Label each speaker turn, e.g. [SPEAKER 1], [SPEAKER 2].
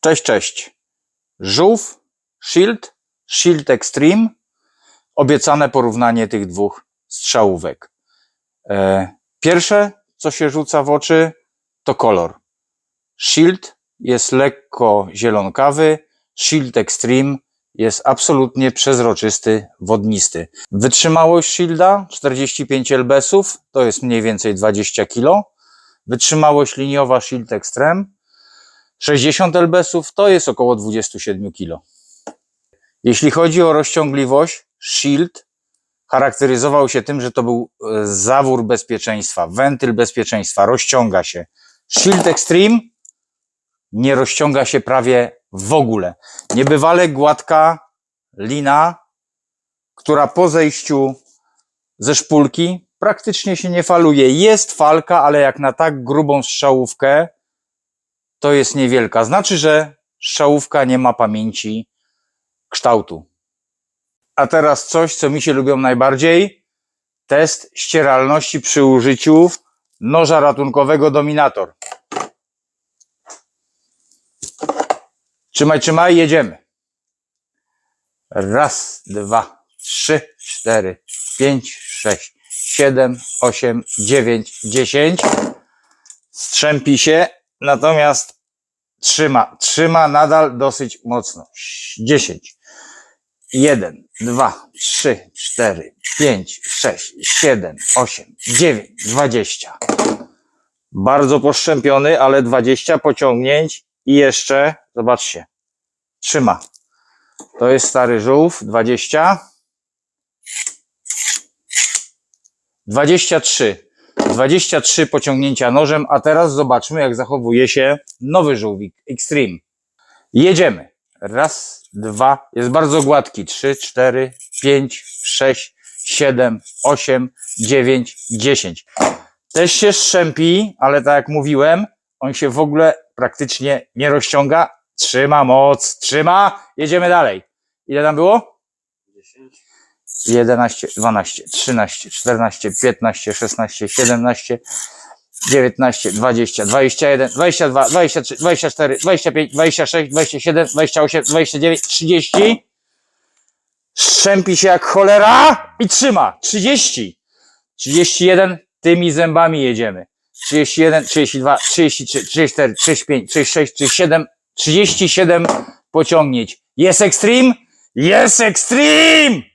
[SPEAKER 1] Cześć, cześć. Żółw, Shield, Shield Extreme. Obiecane porównanie tych dwóch strzałówek. E, Pierwsze, co się rzuca w oczy, to kolor. Shield jest lekko zielonkawy, Shield Extreme jest absolutnie przezroczysty, wodnisty. Wytrzymałość Shielda 45 lbsów, to jest mniej więcej 20 kg. Wytrzymałość liniowa Shield Extreme 60 lbsów to jest około 27 kg. Jeśli chodzi o rozciągliwość, Shield charakteryzował się tym, że to był e, zawór bezpieczeństwa, wentyl bezpieczeństwa, rozciąga się. Shield Extreme nie rozciąga się prawie w ogóle. Niebywale gładka lina, która po zejściu ze szpulki praktycznie się nie faluje. Jest falka, ale jak na tak grubą strzałówkę, to jest niewielka. Znaczy, że strzałówka nie ma pamięci kształtu. A teraz coś, co mi się lubią najbardziej. Test ścieralności przy użyciu noża ratunkowego Dominator. Trzymaj, trzymaj, jedziemy. Raz, dwa, trzy, cztery, pięć, sześć, siedem, osiem, dziewięć, dziesięć. Strzępi się, natomiast trzyma, trzyma nadal dosyć mocno. Dziesięć. Jeden, dwa, trzy, cztery, pięć, sześć, siedem, osiem, dziewięć, dwadzieścia. Bardzo poszczępiony, ale dwadzieścia pociągnięć i jeszcze, zobaczcie, trzyma. To jest stary żółw, dwadzieścia. Dwadzieścia trzy. 23 pociągnięcia nożem, a teraz zobaczmy, jak zachowuje się nowy żółwik Extreme. Jedziemy. Raz, dwa, jest bardzo gładki. Trzy, cztery, pięć, sześć, siedem, osiem, dziewięć, dziesięć. Też się strzępi, ale tak jak mówiłem, on się w ogóle praktycznie nie rozciąga. Trzyma moc, trzyma. Jedziemy dalej. Ile tam było? 11, 12, 13, 14, 15, 16, 17, 19, 20, 21, 22, 23, 24, 25, 26, 27, 28, 29, 30. Strzępi się jak cholera i trzyma. 30. 31. Tymi zębami jedziemy. 31, 32, 33, 34, 35, 36, 37, 37 pociągnięć. Jest extreme? Jest extreme!